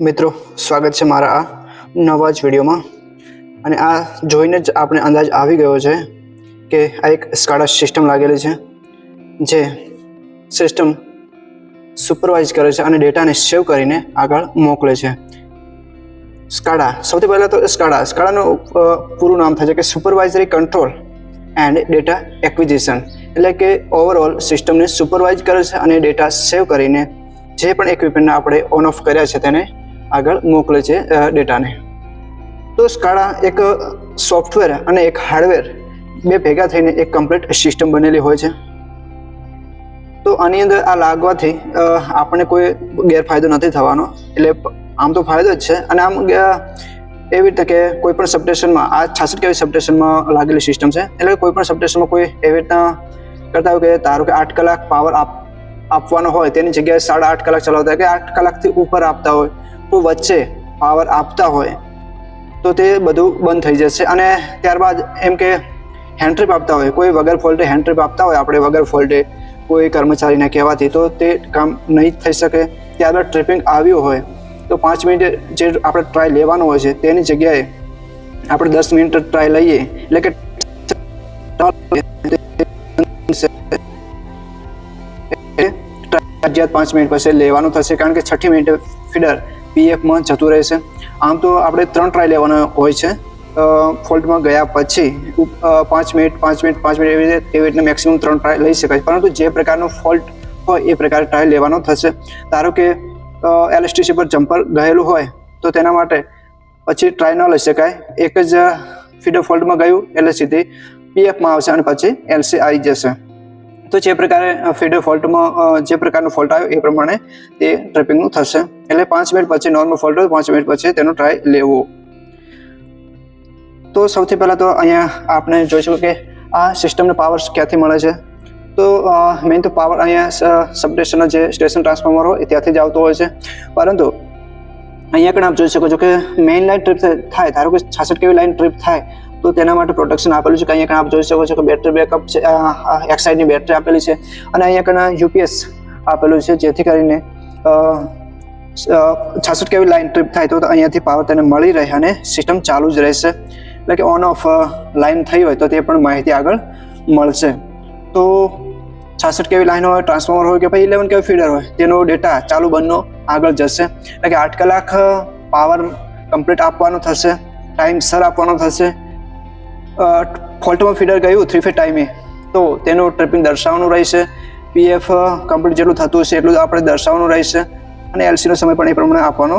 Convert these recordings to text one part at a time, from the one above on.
મિત્રો, સ્વાગત છે મારા આ નવા જ વિડીયોમાં. અને આ જોઈને જ આપણે અંદાજ આવી ગયો છે કે આ એક સ્કાડા સિસ્ટમ લાગેલી છે, જે સિસ્ટમ સુપરવાઇઝ કરે છે અને ડેટાને સેવ કરીને આગળ મોકલે છે. સ્કાડા સૌથી પહેલાં તો સ્કાડા સ્કાડાનું પૂરું નામ થાય છે કે supervisory control and data acquisition એટલે કે ઓવરઓલ સિસ્ટમને સુપરવાઇઝ કરે છે અને ડેટા સેવ કરીને જે પણ ઇક્વિપમેન્ટને આપણે ઓન ઓફ કર્યા છે તેને આગળ મોકલે છે ડેટાને. તો સ્કાડા એક સોફ્ટવેર અને એક હાર્ડવેર બે ભેગા થઈને એક કમ્પ્લીટ સિસ્ટમ બનેલી હોય છે. તો આની અંદર આ લાગવાથી આપણને કોઈ ગેરફાયદો નથી થવાનો. એટલે આમ તો ફાયદો જ છે. અને આમ એવી રીતે કે કોઈ પણ સબસ્ટેશનમાં આ છાસઠ કેવી સબસ્ટેશનમાં લાગેલી સિસ્ટમ છે? એટલે કોઈ પણ સબસ્ટેશનમાં કોઈ એવી રીતના કરતા હોય કે તારો કે આઠ કલાક પાવર આપ, આપવાનો હોય, તેની જગ્યાએ સાડા આઠ કલાક ચલાવતા હોય કે આઠ કલાકથી ઉપર આપતા હોય વચ્ચે પાવર આપતા હોય, તો તે બધું બંધ થઈ જશે. અને ત્યારબાદ એમ કે હેન્ડટ્રીપ આપતા હોય, કોઈ વગર ફોલ્ટે હેન્ડટ્રીપ આપતા હોય, આપણે વગર ફોલ્ટે કોઈ કર્મચારીને કહેવાથી, તો તે કામ નહીં થઈ શકે. ત્યારબાદ ટ્રિપિંગ આવ્યું હોય, તો પાંચ મિનિટ જે આપણે ટ્રાય લેવાનો હોય છે, તેની જગ્યાએ આપણે દસ મિનિટ ટ્રાય લઈએ. એટલે કે પાંચ મિનિટ પછી લેવાનું થશે, કારણ કે છઠ્ઠી મિનિટે ફીડર પીએફમાં જતું રહેશે. આમ તો આપણે ત્રણ ટ્રાય લેવાના હોય છે. ફોલ્ટમાં ગયા પછી પાંચ મિનિટ પાંચ મિનિટ પાંચ મિનિટ એવી રીતે એવી રીતે મેક્સિમમ ત્રણ ટ્રાય લઈ શકાય પરંતુ જે પ્રકારનો ફોલ્ટ હોય એ પ્રકારે ટ્રાય લેવાનો થશે. ધારો કે એલએસટીસી પર જમ્પર ગયેલું હોય, તો તેના માટે પછી ટ્રાય ન લઈ શકાય. એક જ ફીડર ફોલ્ટમાં ગયું એટલે સીધી પીએફમાં આવશે અને પછી એલસી આવી જશે. તો જે પ્રકારે ફીડર ફોલ્ટમાં જે પ્રકારનો ફોલ્ટ આવ્યો એ પ્રમાણે તે ટ્રેપિંગનું થશે. એટલે પાંચ મિનિટ પછી નોર્મલ ફોલ્ટ હોય, પાંચ મિનિટ પછી તેનો ટ્રાય લેવો. તો સૌથી પહેલાં તો અહીંયા આપણે જોઈશું કે આ સિસ્ટમને પાવર ક્યાંથી મળે છે? તો મેઇન તો પાવર અહીંયા સબસ્ટેશનના જે સ્ટેશન ટ્રાન્સફોર્મર હોય એ ત્યાંથી જ આવતો હોય છે. પરંતુ અહીંયા પણ આપ જોઈ શકો છો કે મેઇન લાઇન ટ્રીપ થાય, ધારો કે છાસઠ કેવી લાઇન ટ્રીપ થાય તો તેના માટે પ્રોટેક્શન આપેલું છે કે અહીંયા આપ જોઈ શકો છો કે બેટરી બેકઅપ છે એક્સાઇડની બેટરી આપેલી છે અને અહીંયા કણ યુપીએસ આપેલું છે, જેથી કરીને છાસઠ કેવી લાઇન ટ્રીપ થાય તો અહીંયાથી પાવર તેને મળી રહે અને સિસ્ટમ ચાલુ જ રહેશે. એટલે કે ઓન ઓફ લાઇન થઈ હોય તો તે પણ માહિતી આગળ મળશે. તો છાસઠ કેવી લાઈન હોય ટ્રાન્સફોર્મર હોય કે પછી ઇલેવન કેવી ફીડર હોય, તેનો ડેટા ચાલુ બંધનો આગળ જશે. એટલે કે આઠ કલાક પાવર કમ્પ્લીટ આપવાનો થશે ટાઈમ સર આપવાનો થશે. ફોલ્ટમાં ફીડર ગયું થ્રી ફેટ ટાઈમે તો તેનું ટ્રિપિંગ દર્શાવવાનું રહેશે. પીએફ કમ્પ્લીટ જેટલું થતું હશે એટલું આપણે દર્શાવવાનું રહેશે. અને એલસીનો સમય પણ એ પ્રમાણે આપવાનો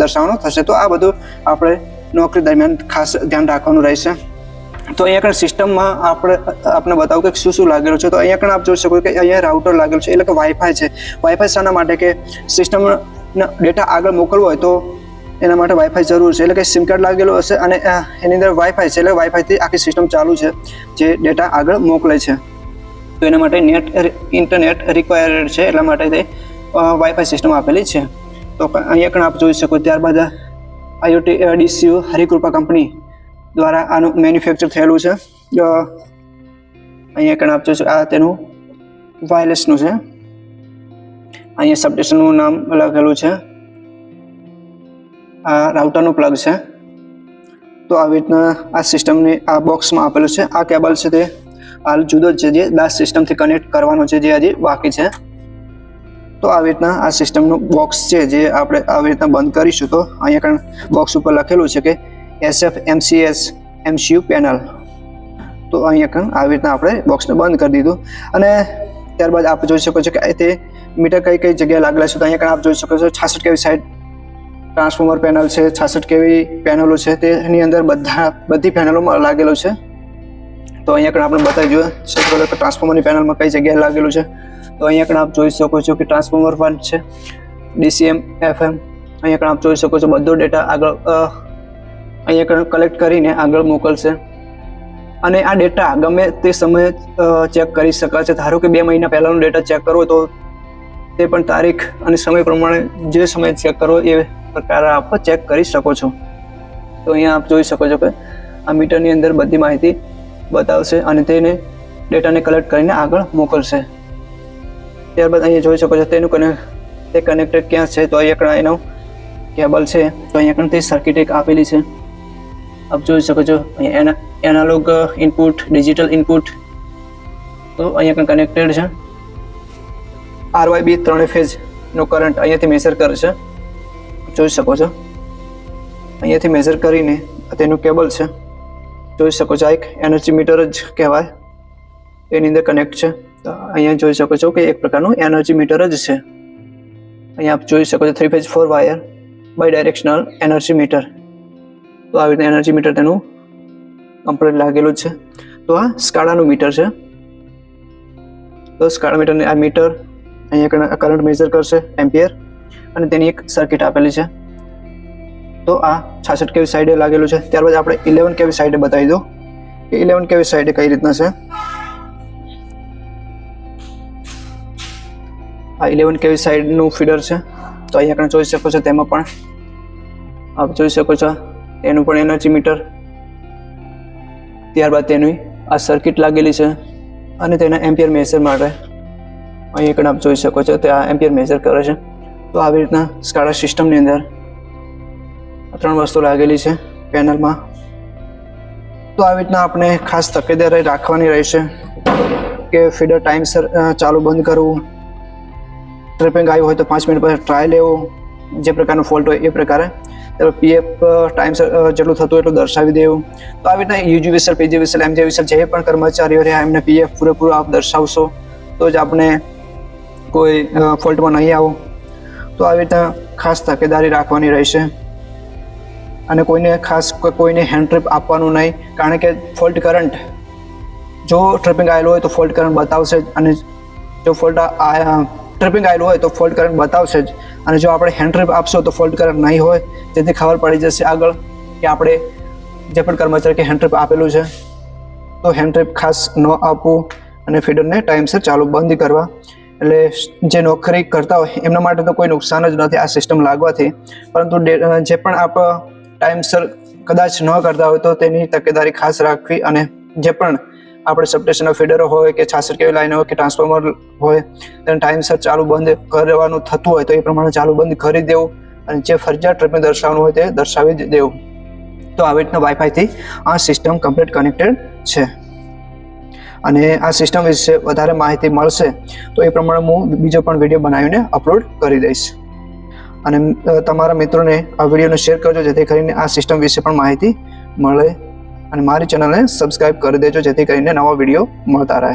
દર્શાવવાનો થશે. તો આ બધું આપણે નોકરી દરમિયાન ખાસ ધ્યાન રાખવાનું રહેશે. તો અહીંયા આગળ સિસ્ટમમાં આપણે આપણે બતાવું કે શું શું લાગેલું છે. તો અહીંયા આગળ આપ જોઈ શકો કે અહીંયા રાઉટર લાગેલું છે. એટલે કે વાઈફાઈ છે. વાઈફાઈ શાના માટે કે સિસ્ટમ ડેટા આગળ મોકલવો હોય તો એના માટે વાઈફાઈ જરૂર છે. એટલે કે સિમ કાર્ડ લાગેલું હશે અને એની અંદર વાઈફાઈ છે. એટલે વાઈફાઈથી આખી સિસ્ટમ ચાલુ છે, જે ડેટા આગળ મોકલે છે. તો એના માટે નેટ ઇન્ટરનેટ રિક્વાયર્ડ છે. એટલા માટે તે વાઈફાઈ સિસ્ટમ આપેલી છે. તો અહીંયા પણ આપ જોઈ શકો ત્યારબાદ આઈઓટી ડીસીયુ હરિકૃપા કંપની દ્વારા આનું મેન્યુફેક્ચર થયેલું છે. અહીંયા કણ આપ જોઈ શકો, આ તેનું વાયરલેસનું છે. અહીંયા સબસ્ટેશનનું નામ લખેલું છે. આ રાઉટરનું પ્લગ છે. તો આવી રીતના આ સિસ્ટમની આ બોક્સમાં આપેલું છે. આ કેબલ છે તે. હાલ જુદો જ છે જે દાસ સિસ્ટમથી કનેક્ટ કરવાનો છે જે હજી બાકી છે. તો આવી રીતના આ સિસ્ટમનું બોક્સ છે જે આપણે આવી રીતના બંધ કરીશું તો અહીંયા કારણ બોક્સ ઉપર લખેલું છે કે એસએફ એમસીએસ એમસીયુ પેનલ તો અહીંયા કારણ આવી રીતના આપણે બોક્સને બંધ કરી દીધું. અને ત્યારબાદ આપ જોઈ શકો છો કે તે મીટર કઈ કઈ જગ્યાએ લાગેલા છે તો અહીંયા કારણ આપ જોઈ શકો છો છાસઠ કેવી સાઈડ ટ્રાન્સફોર્મર પેનલ છે, છાસઠ કેવી પેનલો છે, તેની અંદર બધા બધી પેનલોમાં લાગેલું છે. તો અહીંયા કણ આપણે બતાવી જોઈએ, સૌથી તો ટ્રાન્સફોર્મરની પેનલમાં કઈ જગ્યાએ લાગેલું છે? તો અહીંયા કણ આપ જોઈ શકો છો કે ટ્રાન્સફોર્મર પણ છે, ડીસીએમ, એફએમ. અહીંયા કણ આપ જોઈ શકો છો બધો ડેટા આગળ અહીંયા કણ કલેક્ટ કરીને આગળ મોકલશે. અને આ ડેટા ગમે તે સમયે ચેક કરી શકાશે. ધારો કે બે મહિના પહેલાંનો ડેટા ચેક કરવો તો તે પણ તારીખ અને સમય પ્રમાણે જે સમયે ચેક કરવો એ પ્રકારે આપ ચેક કરી શકો છો. તો અહીંયા આપ જોઈ શકો છો કે આ મીટરની અંદર બધી માહિતી બતાવશે અને તેને ડેટાને કલેક્ટ કરીને આગળ મોકલશે. ત્યારબાદ અહીંયા જોઈ શકો છો તેનું કનેક્ટ તે કનેક્ટેડ ક્યાં છે? તો અહીંયા એનો કેબલ છે. તો અહીંયા તે સર્કિટ એક આપેલી છે. આપ જોઈ શકો છો એના એનાલોગ ઇનપુટ ડિજિટલ ઇનપુટ તો અહીંયા કણ કનેક્ટેડ છે. આરવાયબી ત્રણે ફેઝનો કરંટ અહીંયાથી મેસર કરે છે. જોઈ શકો છો. અહીંયાથી મેઝર કરીને તેનું કેબલ છે. જોઈ શકો છો આ એક એનર્જી મીટર જ કહેવાય. એની અંદર કનેક્ટ છે. તો અહીંયા જોઈ શકો છો કે એક પ્રકારનું એનર્જી મીટર જ છે. અહીંયા આપ જોઈ શકો છો three phase four wire bidirectional energy meter તો આવી રીતે એનર્જી મીટર તેનું કમ્પ્લીટ લાગેલું છે. તો આ સ્કાડાનું મીટર છે. તો સ્કાડા મીટરની આ મીટર અહીંયા કરંટ મેઝર કરશે એમ્પિયર. અને તેની એક સર્કિટ આપેલી છે. તો આ છાસઠ કેવી સાઈડે લાગેલું છે. ત્યારબાદ આપણે ઇલેવન કેવી સાઈડે બતાવી દો કે ઇલેવન કેવી સાઈડે કઈ રીતના છે? આ ઇલેવન કેવી સાઈડનું ફીડર છે. તો અહીંયા આપણે જોઈ શકો છો તેમાં પણ આપ જોઈ શકો છો એનું પણ એનર્જી મીટર. ત્યારબાદ તેની આ સર્કિટ લાગેલી છે અને તેના એમ્પિયર મેઝર માટે. અહીં પણ આપ જોઈ શકો છો તે આ એમ્પિયર મેઝર કરે છે. તો આવી રીતના સ્કાડા સિસ્ટમની અંદર ત્રણ વસ્તુ લાગેલી છે પેનલમાં. તો આવી રીતના આપણે ખાસ તકેદારી રાખવાની રહેશે કે ફીડર ટાઈમસર ચાલુ બંધ કરવું. ટ્રિપિંગ આવ્યું હોય તો પાંચ મિનિટ પછી ટ્રાય લેવો. જે પ્રકારનો ફોલ્ટ હોય એ પ્રકારે. પીએફ ટાઈમસર જેટલું થતું એટલું દર્શાવી દેવું. તો આવી રીતના યુજી વિસલ, પીજી વિસલ એમજે વિસલ જે પણ કર્મચારીઓ રહ્યા એમને પીએફ પૂરેપૂરું આપ દર્શાવશો. તો જ આપણે કોઈ ફોલ્ટમાં નહીં આવો. તો આવી રીતના ખાસ તકેદારી રાખવાની રહેશે. અને કોઈને ખાસ કોઈને હેન્ડ ટ્રીપ આપવાનું નહીં, કારણ કે ફોલ્ટ કરંટ જો ટ્રિપિંગ આવેલું હોય તો ફોલ્ટ કરંટ બતાવશે જ અને જો ફોલ્ટ ટ્રિપિંગ આવેલું હોય તો ફોલ્ટ કરંટ બતાવશે જ. અને જો આપણે હેન્ડ ટ્રીપ આપશો તો ફોલ્ટ કરંટ નહીં હોય, જેથી ખબર પડી જશે આગળ કે આપણે જે પણ કર્મચારી કે હેન્ડ ટ્રીપ આપેલું છે. તો હેન્ડ ટ્રીપ ખાસ ન આપવું અને ફીડરને ટાઈમસર ચાલુ બંધ કરવા. એટલે જે નોકરી કરતા હોય, એમના માટે તો કોઈ નુકસાન જ નથી આ સિસ્ટમ લાગવાથી. પરંતુ જે પણ આપ ટાઈમસર કદાચ ન કરતા હોય તો તેની તકેદારી ખાસ રાખવી અને જે પણ આપણે સબસ્ટેશનના ફીડરો હોય કે છાસઠ કેવી લાઈન હોય કે ટ્રાન્સફોર્મર હોય, તેને ટાઈમસર ચાલુ બંધ કરવાનું થતું હોય તો એ પ્રમાણે ચાલુ બંધ કરી દેવું અને જે ફરજિયાત ટ્રીપને દર્શાવવાનું હોય તે દર્શાવી દેવું. તો આવી રીતના વાઈફાઈથી આ સિસ્ટમ કમ્પ્લીટ કનેક્ટેડ છે. અને આ સિસ્ટમ વિશે વધારે માહિતી મળશે, તો એ પ્રમાણે હું બીજો પણ વીડિયો બનાવીને અપલોડ કરી દઈશ. અને તમારા મિત્રોને આ વિડીયોને શેર કરજો, જેથી કરીને આ સિસ્ટમ વિશે પણ માહિતી મળે. અને મારી ચેનલને સબસ્ક્રાઈબ કરી દેજો, જેથી કરીને નવા વીડિયો મળતા રહે.